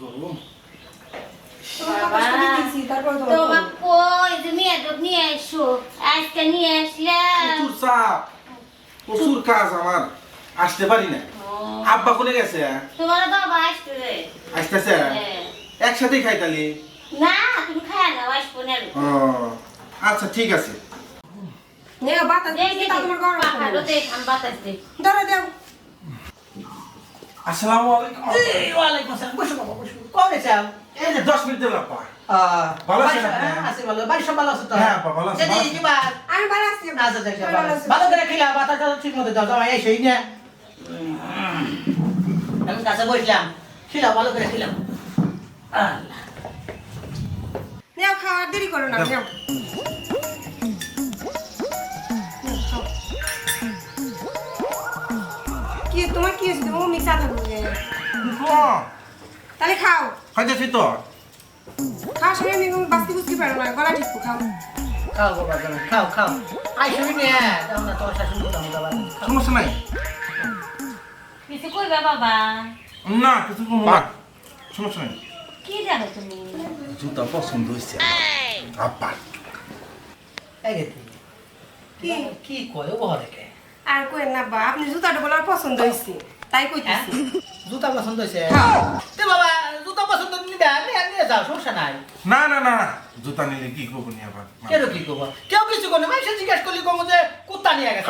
গরম? বাবা, তোমার কই তুমি এদক নিয়ে এসো। আজকে নিয়ে আসলে প্রচুর চাপ। প্রচুর কাজ আমার। আসতে পারি না। আব্বা কোনে গেছে? তোমার বাবা আসবে রে আসতেছে? হ্যাঁ। একসাথেই খাই তালি না তুমি খায় না আসব না ও আচ্ছা ঠিক আছে। নেও বাতাস দেখ দিছি তা তোমার গরম পাখালো দেখ আমি বাতাস দেখ ধরো দেও। আসসালামু আলাইকুম। এই, ওয়ালাইকুম আসসালাম। চাও? এই যে দশ মিনিট দিল আব্বা আহ, ভালো আছেন বাড়ি- আপনি? হ্যাঁ, আছি ভালো। বাড়ির সব ভালো আছে তো? হ্যাঁ, বাবা, ভালো আছে, দিদি, ভালো আমি ভালো আছি আচ্ছা, আচ্ছা, আছি। আছে। ভালো করে খেলা, বাতাসটা ঠিক মতো দাও, দাও, এই সেই নিয়ে। আমি কাছে বসলাম। খিলাও, ভালো করে খিলাও। আল্লাহ। নেও খাওয়ার দেরি করো না নেও কি তোমার কি হয়েছে তুমি মিশা। তাহলে খাও। খাইতেছি তো। খাও সবাই আমি বাস্তি বুঝতে পারো না গলা ঠিক খাও। খাও বাবা, খাও, খাও। আই শুনি নিয়ে, দাও না, তোমার শাশুড়ি দাও। সমস্যা নাই। কিছু কইবা বাবা? না কিছু করব না। সমস্যা নাই। কি জানো তুমি? জুতা পছন্দ আব্বা। এই কি? কি কয়, ও বহা আর কই না বা আপনি জুতাটা বলার পছন্দ হয়েছে তাই হ্যাঁ? কইতেছি জুতা পছন্দ হয়েছে হ্যাঁ। তে বাবা জুতা পছন্দ নিবে আর নিয়ে যাও সমস্যা নাই। না না না না জুতা নিলে কি করব নি আবার? কেন কি করব? কেউ কিছু করবে মানুষের জিজ্ঞাসা করলি কমো যে কুত্তা নিয়ে গেছে।